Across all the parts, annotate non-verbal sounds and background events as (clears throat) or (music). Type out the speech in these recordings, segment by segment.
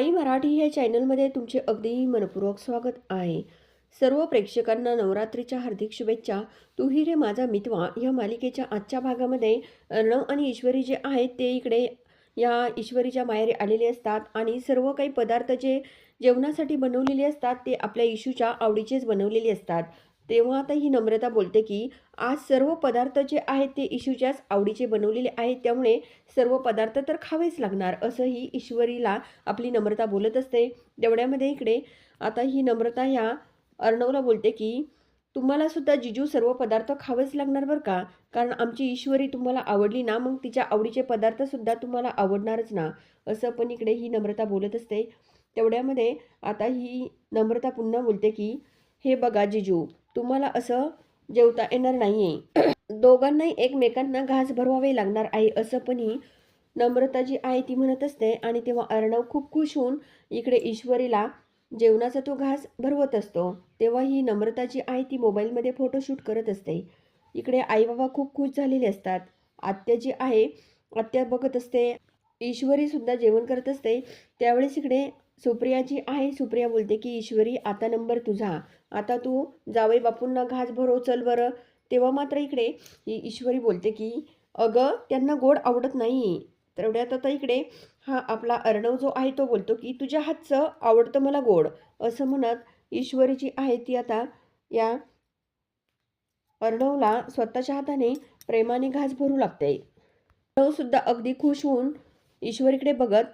आई मराठी या चॅनलमध्ये तुमचे अगदी मनपूर्वक स्वागत आहे. सर्व प्रेक्षकांना नवरात्रीच्या हार्दिक शुभेच्छा. तू ही रे माझा मितवा या मालिकेच्या आजच्या भागामध्ये अर्णव आणि ईश्वरी जे आहेत ते इकडे या ईश्वरीच्या माहेरी आलेले असतात आणि सर्व काही पदार्थ जे जेवणासाठी बनवलेले असतात ते आपल्या इशूच्या आवडीचेच बनवलेले असतात. तेव्हा आता ही नम्रता बोलते की आज सर्व पदार्थ जे आहेत ते इशूच्याच आवडीचे बनवलेले आहेत त्यामुळे सर्व पदार्थ तर खावेच लागणार असं ही ईश्वरीला आपली नम्रता बोलत असते. तेवढ्यामध्ये इकडे आता ही नम्रता ह्या अर्णवला बोलते की तुम्हाला सुद्धा जिजू सर्व पदार्थ खावेच लागणार बरं का? कारण आमची ईश्वरी तुम्हाला आवडली ना मग तिच्या आवडीचे पदार्थसुद्धा तुम्हाला आवडणारच ना. असं पण इकडे ही नम्रता बोलत असते. तेवढ्यामध्ये आता ही नम्रता पुन्हा बोलते की हे बघा जिजू तुम्हाला असं जेवता येणार नाही आहे (clears throat) दोघांनाही एकमेकांना घास भरवावे लागणार आहे असं पण ही नम्रता जी आहे ती म्हणत असते. आणि तेव्हा अर्णव खूप खुश होऊन इकडे ईश्वरीला जेवणाचा तो घास भरवत असतो. तेव्हा ही नम्रता जी आहे ती मोबाईलमध्ये फोटोशूट करत असते. इकडे आई बाबा खूप खुश झालेले असतात. आत्या जी आहे आत्या बघत असते. ईश्वरीसुद्धा जेवण करत असते. त्यावेळेस इकडे सुप्रिया जी आहे. सुप्रिया बोलते की ईश्वरी आता नंबर तुझा. आता तू जावई बापूंना घास भरव चल बरं. तेव्हा मात्र इकडे ईश्वरी बोलते की अगं त्यांना गोड आवडत नाही. तेवढ्यात आता इकडे हा आपला अर्णव जो आहे तो बोलतो की तुझ्या हातचं आवडतं मला गोड. असं म्हणत ईश्वरी जी आहे ती आता या अर्णवला स्वतःच्या हाताने प्रेमाने घास भरू लागते. अर्णवसुद्धा अगदी खुश होऊन ईश्वरीकडे बघत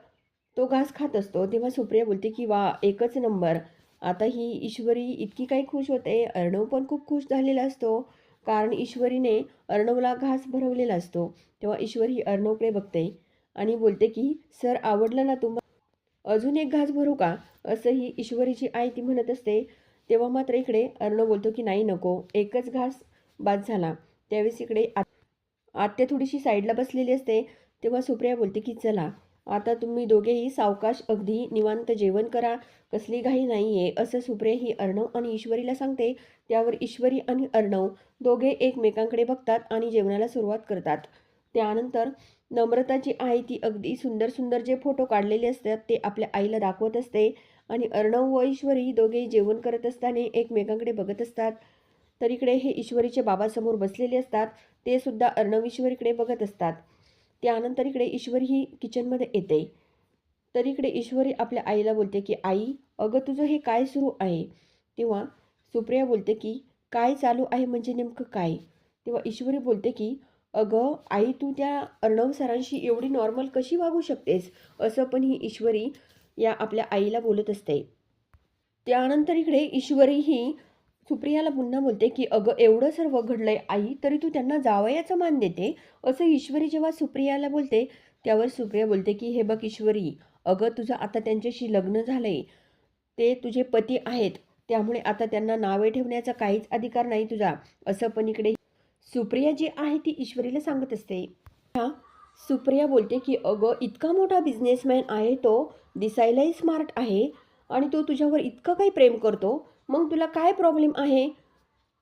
तो घास खात असतो. तेव्हा सुप्रिया बोलते की वा एकच नंबर. आता ही ईश्वरी इतकी काही खुश होते. अर्णव पण खूप खुश झालेला असतो. कारण ईश्वरीने अर्णवला घास भरवलेला असतो. तेव्हा ईश्वरी ही अर्णवकडे बघते आणि बोलते की सर आवडलं ना तुम्हाला अजून एक घास भरू का? असं ही ईश्वरीची आई ती म्हणत असते. तेव्हा मात्र इकडे अर्णव बोलतो की नाही नको. एकच घास बाद झाला. त्यावेळेस इकडे आत आत्या थोडीशी साईडला बसलेली असते. तेव्हा सुप्रिया बोलते की चला. आता तुम्ही दोघेही सावकाश अगदी निवांत जेवण करा कसली घाई नाही आहे असं सुप्रे ही अर्णव आणि ईश्वरीला सांगते. त्यावर ईश्वरी आणि अर्णव दोघे एकमेकांकडे बघतात आणि जेवणाला सुरुवात करतात. त्यानंतर नम्रता जी आहे ती अगदी सुंदर सुंदर जे फोटो काढलेले असतात ते आपल्या आईला दाखवत असते आणि अर्णव व ईश्वरी दोघेही जेवण करत असताना एकमेकांकडे बघत असतात. तर इकडे हे ईश्वरीचे बाबासमोर बसलेले असतात ते सुद्धा अर्णव ईश्वरीकडे बघत असतात. त्यानंतर इकडे ईश्वरी ही किचनमध्ये येते. तर इकडे ईश्वरी आपल्या आईला बोलते की आई अगं तुझं हे काय सुरू आहे? तेव्हा सुप्रिया बोलते की काय चालू आहे म्हणजे नेमकं काय? तेव्हा ईश्वरी बोलते की अगं आई तू त्या अर्णव सरांशी एवढी नॉर्मल कशी वागू शकतेस? असं पण ही ईश्वरी या आपल्या आईला बोलत असते. त्यानंतर इकडे ईश्वरी ही सुप्रियाला पुन्हा बोलते की अगं एवढं सर्व घडलंय आई तरी तू त्यांना जावयाचं मान देते. असं ईश्वरी जेव्हा सुप्रियाला बोलते त्यावर सुप्रिया बोलते की हे बघ ईश्वरी अगं तुझं आता त्यांच्याशी लग्न झालंय ते तुझे पती आहेत त्यामुळे आता त्यांना नावे ठेवण्याचा काहीच अधिकार नाही तुझा. असं पण इकडे सुप्रिया जी आहे ती ईश्वरीला सांगत असते. हा सुप्रिया बोलते की अगं इतका मोठा बिझनेसमॅन आहे तो दिसायलाही स्मार्ट आहे आणि तो तुझ्यावर इतकं काही प्रेम करतो मग तुला काय प्रॉब्लेम आहे?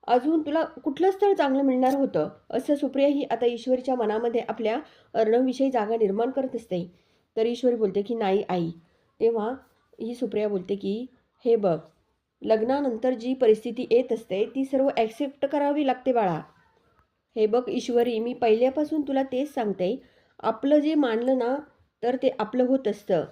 अजून तुला कुठलं स्थळ चांगलं मिळणार होतं? असं सुप्रिया ही आता ईश्वरीच्या मनामध्ये आपल्या अर्णवविषयी जागा निर्माण करत असते. तर ईश्वरी बोलते की नाही आई. तेव्हा ही सुप्रिया बोलते की हे बघ लग्नानंतर जी परिस्थिती येत असते ती सर्व ॲक्सेप्ट करावी लागते बाळा. हे बघ ईश्वरी मी पहिल्यापासून तुला तेच सांगते. आपलं जे मानलं ना तर ते आपलं होत असतं.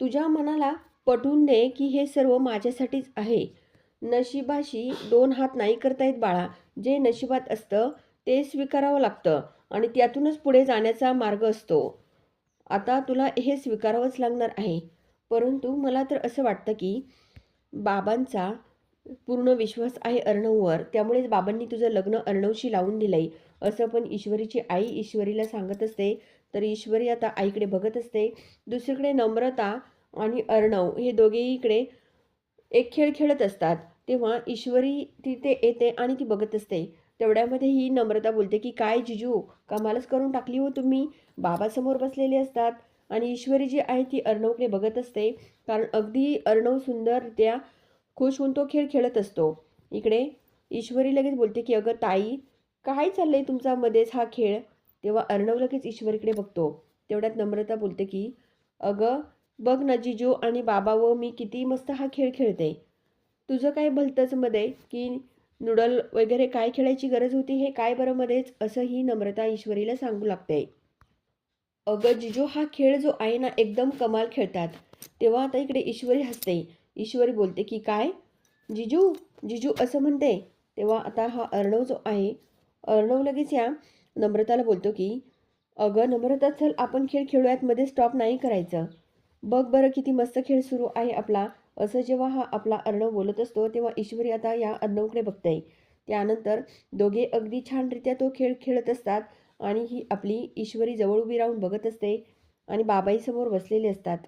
तुझ्या मनाला पटवून दे की हे सर्व माझ्यासाठीच आहे. नशिबाशी दोन हात नाही करता येत बाळा. जे नशिबात असतं ते स्वीकारावं लागतं आणि त्यातूनच पुढे जाण्याचा मार्ग असतो. आता तुला हे स्वीकारावंच लागणार आहे. परंतु मला तर असं वाटतं की बाबांचा पूर्ण विश्वास आहे अर्णववर. त्यामुळेच बाबांनी तुझं लग्न अर्णवशी लावून दिलंय. असं पण ईश्वरीची आई ईश्वरीला सांगत असते. तर ईश्वरी आता आईकडे बघत असते. दुसरीकडे नम्रता आणि अर्णव हे दोघेही इकडे एक खेळ खेळत असतात. तेव्हा ईश्वरी तिथे येते आणि ती बघत असते तेवढ्यामध्ये ही नम्रता बोलते की काय जिजू कमालच करून टाकली हो तुम्ही? बाबासमोर बसलेले असतात. आणि ईश्वरी जी आहे ती अर्णवकडे बघत असते कारण अगदी अर्णव सुंदररित्या खुश होऊन तो खेळ खेळत असतो. इकडे ईश्वरी लगेच बोलते की अगं ताई काय चाललंय तुमचा मध्येच हा खेळ? तेव्हा अर्णव लगेच ईश्वरीकडे बघतो. तेवढ्यात नम्रता बोलते की अगं बघ ना जिजू आणि बाबा व मी किती मस्त हा खेळ खेळते. तुझं काय भलतंच मध्ये की नूडल वगैरे काय खेळायची गरज होती हे काय बरं मध्येच असं ही नम्रता ईश्वरीला सांगू लागते. अगं जिजू हा खेळ जो आहे ना एकदम कमाल खेळतात. तेव्हा आता इकडे ईश्वरी हसते. ईश्वरी बोलते की काय? जिजू जिजू असं म्हणते. तेव्हा आता हा अर्णव जो आहे अर्णव लगेच या नम्रताला बोलतो की अगं नम्रता चल आपण खेळ खेळूयात. मध्ये स्टॉप नाही करायचं. बघ बरं किती मस्त खेळ सुरू आहे आपला. असं जेव्हा हा आपला अर्णव बोलत असतो तेव्हा ईश्वरी आता या अर्णवकडे बघते त्यानंतर दोघे अगदी छानरित्या तो खेळ खेळत असतात आणि ही आपली ईश्वरी जवळ उभी राहून बघत असते आणि बाबाईसमोर बसलेले असतात.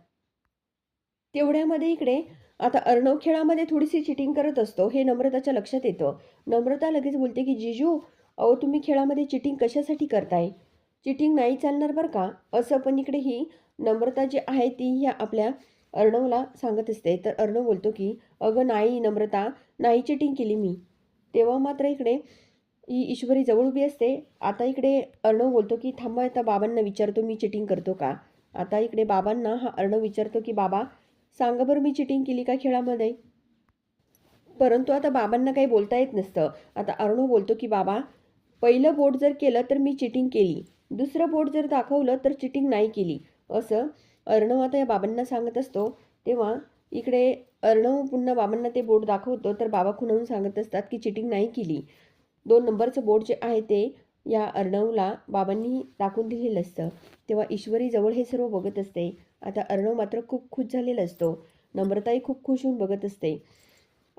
तेवढ्यामध्ये इकडे आता अर्णव खेळामध्ये थोडीशी चिटिंग करत असतो हे नम्रताच्या लक्षात येतं. नम्रता लगेच बोलते की जिजू अहो तुम्ही खेळामध्ये चिटिंग कशासाठी करताय? चिटिंग नाही चालणार बरं का? असं पण इकडे ही नम्रता जी आहे ती ह्या आपल्या अर्णवला सांगत असते. तर अर्णव बोलतो की अगं नाही नम्रता नाही चिटिंग केली मी. तेव्हा मात्र इकडे ही ईश्वरी जवळ उभी असते. आता इकडे अर्णव बोलतो की थांबा आता बाबांना विचारतो मी चिटिंग करतो का? आता इकडे बाबांना हा अर्णव विचारतो की बाबा सांगा बरं मी चिटिंग केली का खेळामध्ये? परंतु आता बाबांना काही बोलता येत नसतं. आता अर्णव बोलतो की बाबा पहिलं बोट जर केलं तर मी चिटिंग केली. दुसरं बोट जर दाखवलं तर चिटिंग नाही केली. असं अर्णव आता या बाबांना सांगत असतो तेव्हा इकडे अर्णव पुन्हा बाबांना ते बोर्ड दाखवतो तर बाबा खुणावून सांगत असतात की चिटिंग नाही केली. दोन नंबरचं बोर्ड जे आहे ते या अर्णवला बाबांनी दाखवून दिलेलं असतं. तेव्हा ईश्वरी जवळ हे सर्व बघत असते. आता अर्णव मात्र खूप खुश झालेला असतो. नम्रताही खूप खुश होऊन बघत असते.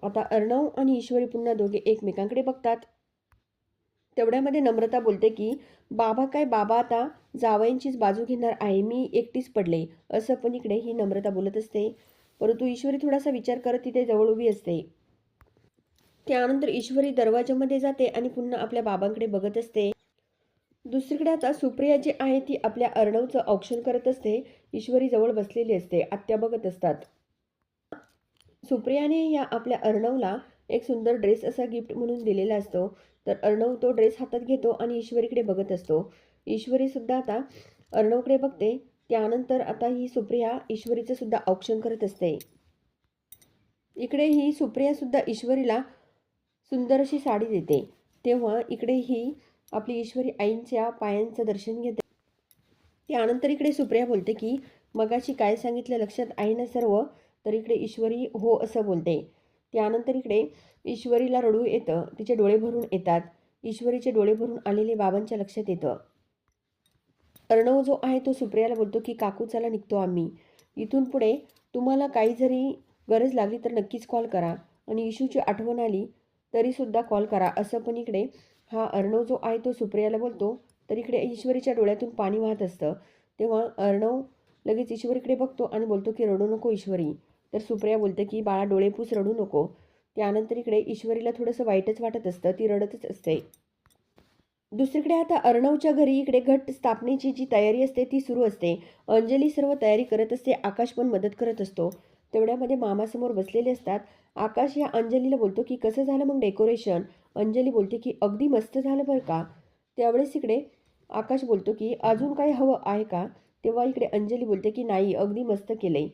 आता अर्णव आणि ईश्वरी पुन्हा दोघे एकमेकांकडे बघतात. तेवढ्यामध्ये नम्रता बोलते की बाबा काय बाबा आता जावयांचीच बाजू घेणार आहे मी एकटीच पडले. असं पण इकडे ही नम्रता बोलत असते. परंतु ईश्वरी थोडासा विचार करत तिथे जवळ उभी असते. त्यानंतर ईश्वरी दरवाजामध्ये जाते आणि पुन्हा आपल्या बाबांकडे बघत असते. दुसरीकडे आता सुप्रिया जी आहे ती आपल्या अर्णवचं औक्षण करत असते. ईश्वरी जवळ बसलेली असते आत्या बघत असतात. सुप्रियाने या आपल्या अर्णवला एक सुंदर ड्रेस असा गिफ्ट म्हणून दिलेला असतो. तर अर्णव तो ड्रेस हातात घेतो आणि ईश्वरीकडे बघत असतो. ईश्वरीसुद्धा आता अर्णवकडे बघते. त्यानंतर आता ही सुप्रिया ईश्वरीचं सुद्धा औक्षण करत असते. इकडे ही सुप्रियासुद्धा ईश्वरीला सुंदर अशी साडी देते. तेव्हा इकडे ही आपली ईश्वरी आईंच्या पायांचं दर्शन घेते. त्यानंतर इकडे सुप्रिया बोलते की मगाशी काय सांगितलं लक्षात आहे ना सर्व? तर इकडे ईश्वरी हो असं बोलते. त्यानंतर इकडे ईश्वरीला रडू येतं. तिचे डोळे भरून येतात. ईश्वरीचे डोळे भरून आलेले बाबांच्या लक्षात येतं. अर्णव जो आहे तो सुप्रियाला बोलतो की काकू चला निघतो आम्ही. इथून पुढे तुम्हाला काही जरी गरज लागली तर नक्कीच कॉल करा. आणि इशूची आठवण आली तरीसुद्धा कॉल करा. असं पण इकडे हा अर्णव जो आहे तो सुप्रियाला बोलतो. तर इकडे ईश्वरीच्या डोळ्यातून पाणी वाहत असतं. तेव्हा अर्णव लगेच ईश्वरीकडे बघतो आणि बोलतो की रडू नको ईश्वरी. तर सुप्रिया बोलते की बाळा डोळेपूस रडू नको. त्यानंतर इकडे ईश्वरीला थोडंसं वाईटच वाटत असतं ती रडतच असते. दुसरीकडे आता अर्णवच्या घरी इकडे घट स्थापनेची जी तयारी असते ती सुरू असते. अंजली सर्व तयारी करत असते आकाश पण मदत करत असतो. तेवढ्यामध्ये मामासमोर बसलेले असतात. आकाश या अंजलीला बोलतो की कसं झालं मग डेकोरेशन? अंजली बोलते की अगदी मस्त झालं बरं का. त्यावेळेस इकडे आकाश बोलतो की अजून काही हवं आहे का? तेव्हा इकडे अंजली बोलते की नाही अगदी मस्त केलंय.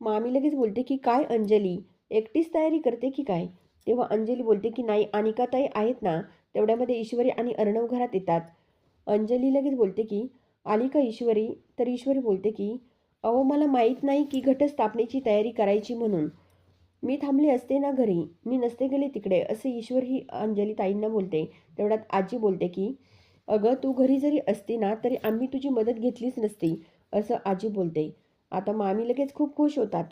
मामी लगेच बोलते की काय अंजली? एकटीच तयारी करते की काय? तेव्हा अंजली बोलते की नाही अनिकाताई आहेत ना तेवढ्यामध्ये ईश्वरी आणि अर्णव घरात येतात. अंजली लगेच बोलते की आली का ईश्वरी? तर ईश्वरी बोलते की अहो मला माहीत नाही की घटस्थापनेची तयारी करायची म्हणून. मी थांबले असते ना घरी मी नसते गेले तिकडे असे ईश्वर ही अंजली ताईंना बोलते. तेवढ्यात आजी बोलते की अगं तू घरी जरी असती ना तरी आम्ही तुझी मदत घेतलीच नसती असं आजी बोलते. आता मामी लगेच खूप खुश होतात.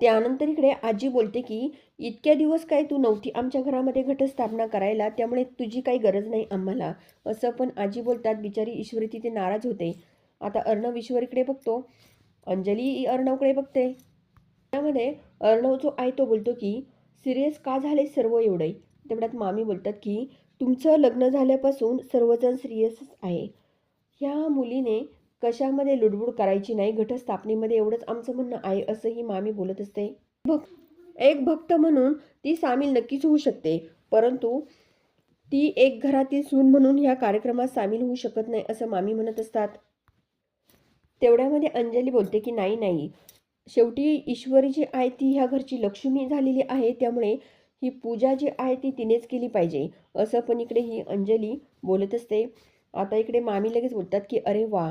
त्यानंतर इकडे आजी बोलते की इतक्या दिवस काय तू नव्हती आमच्या घरामध्ये घटस्थापना करायला त्यामुळे तुझी काही गरज नाही आम्हाला. असं पण आजी बोलतात. बिचारी ईश्वरी तिथे नाराज होते. आता अर्णव ईश्वरीकडे बघतो. अंजली अर्णवकडे बघते. त्यामध्ये अर्णव जो आहे तो बोलतो की सिरियस का झाले सर्व एवढे? तेवढ्यात मामी बोलतात की तुमचं लग्न झाल्यापासून सर्वजण सिरियसच आहे. ह्या मुलीने कशामध्ये लुडबुड करायची नाही घटस्थापनेमध्ये एवढंच आमचं म्हणणं आहे असंही मामी बोलत असते. भक्त एक भक्त म्हणून ती सामील नक्कीच होऊ शकते परंतु ती एक घरातील सून म्हणून ह्या कार्यक्रमात सामील होऊ शकत नाही असं मामी म्हणत असतात. तेवढ्यामध्ये अंजली बोलते की नाही नाही. शेवटी ईश्वरी जी आहे ती ह्या घरची लक्ष्मी झालेली आहे त्यामुळे ही पूजा जी आहे ती तिनेच केली पाहिजे असं पण इकडे ही अंजली बोलत असते. आता इकडे मामी लगेच बोलतात की अरे वा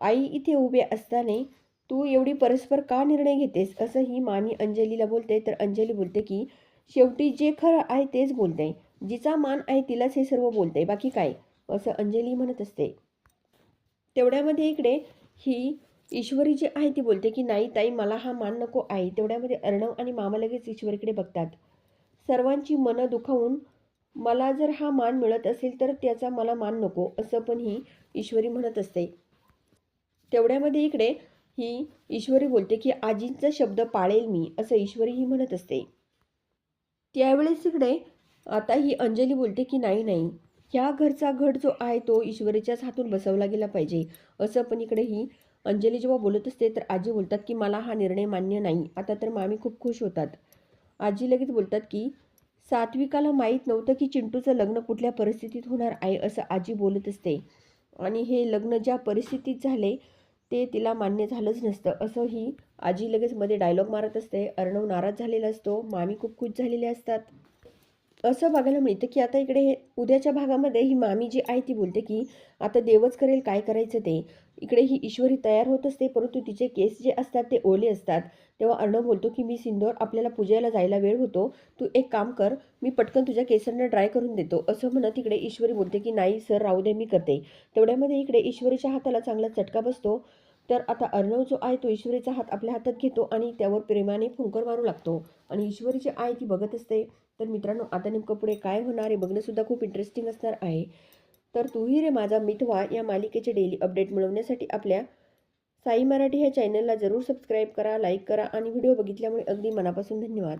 आई इथे उभे असताना तू एवढी परस्पर का निर्णय घेतेस? असं ही मामी अंजलीला बोलते. तर अंजली बोलते की शेवटी जे खरं आहे तेच बोलते. जिचा मान आहे तिलाच हे सर्व बोलते. बाकी काय? असं अंजली म्हणत असते. तेवढ्यामध्ये इकडे ही ईश्वरी जी आहे ती बोलते की नाही ताई मला हा मान नको आहे. तेवढ्यामध्ये अर्णव आणि मामा लगेच ईश्वरीकडे बघतात. सर्वांची मनं दुखावून मला जर हा मान मिळत असेल तर त्याचा मला मान नको. असं पण ही ईश्वरी म्हणत असते. तेवढ्यामध्ये इकडे ही ईश्वरी बोलते की आजींचा शब्द पाळेल मी असं ईश्वरी ही म्हणत असते. त्यावेळेस इकडे आता ही अंजली बोलते की नाही नाही ह्या घरचा घट जो आहे तो ईश्वरीच्याच हातून बसवला गेला पाहिजे असं पण इकडे ही अंजली जेव्हा बोलत असते तर आजी बोलतात की मला हा निर्णय मान्य नाही आता तर मामी खूप खुश होतात. आजी लगेच बोलतात की सात्विकाला माहीत नव्हतं की चिंटूचं लग्न कुठल्या परिस्थितीत होणार आहे असं आजी बोलत असते. आणि हे लग्न ज्या परिस्थितीत झाले ते तिला मान्य झालंच नसतं. असं ही आजी लगेच मध्ये डायलॉग मारत असते. अर्णव नाराज झालेला असतो. मामी खूप खुश झालेले असतात. असं बघायला मिळतं की आता इकडे हे उद्याच्या भागामध्ये ही मामी जी आहे ती बोलते की आता देवच करेल काय करायचं ते. इकडे ही ईश्वरी तयार होत असते परंतु तिचे केस जे असतात ते ओले असतात. तेव्हा अर्णव बोलतो की मी सिंदोर आपल्याला पूजेला जायला वेळ होतो. तू एक काम कर मी पटकन तुझ्या केसांना ड्राय करून देतो. असं म्हणत इकडे ईश्वरी बोलते की नाही सर राहू दे मी करते. तेवढ्यामध्ये इकडे ईश्वरीच्या हाताला चांगला चटका बसतो. तर आता अर्णव जो आहे तो ईश्वरीचा हात आपल्या हातात घेतो आणि त्यावर प्रेमाने फुंकर मारू लागतो. आणि ईश्वरी आई आहे ती बघत असते. तर मित्रांनो आता नेमकं पुढे काय होणार हे बघणंसुद्धा खूप इंटरेस्टिंग असणार आहे. तर तूही रे माझा मिथवा या मालिकेचे डेली अपडेट मिळवण्यासाठी आपल्या साई मराठी ह्या चॅनलला जरूर सबस्क्राईब करा लाईक करा आणि व्हिडिओ बघितल्यामुळे अगदी मनापासून धन्यवाद.